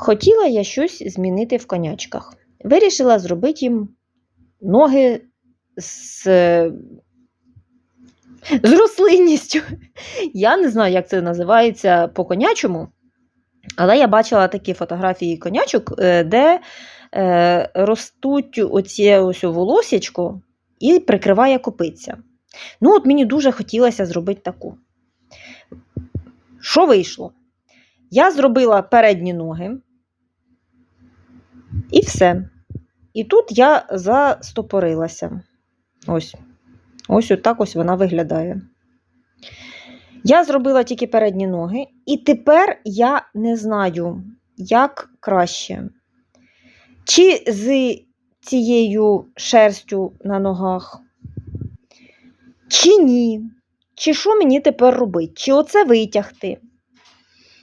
Хотіла я щось змінити в конячках. Вирішила зробити їм ноги з, з рослинністю. Я не знаю, як це називається по конячому, але я бачила такі фотографії конячок, е, де е, ростуть оці ось волосячко і прикриває копиця. Ну, от мені дуже хотілося зробити таку. Що вийшло? Я зробила передні ноги. І все. І тут я застопорилася. Ось. Ось отак ось вона виглядає. Я зробила тільки передні ноги, і тепер я не знаю, як краще. Чи з цією шерстю на ногах, чи ні. Чи що мені тепер робити? Чи оце витягти?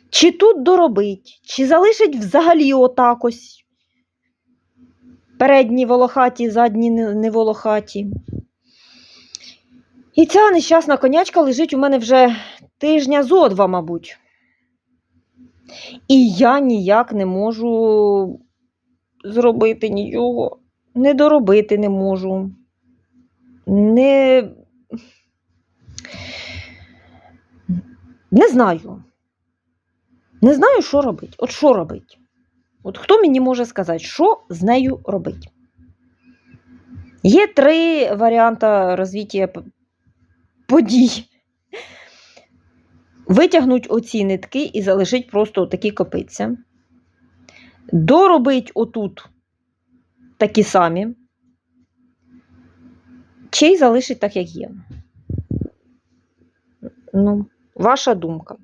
Чи тут доробить, чи залишить взагалі отак ось передні волохаті, задні не не волохаті. І ця нещасна конячка лежить у мене вже тижня зо два, мабуть. І я ніяк не можу зробити нічого, не доробити не можу. Не, не знаю. Не знаю, що робити. От що робити? От хто мені може сказати, що з нею робити? Є три варіанти розвиття подій. Витягнуть оці нитки і залишить просто такі копиця. Доробить отут такі самі. Чи залишить так, як є. Ну, ваша думка.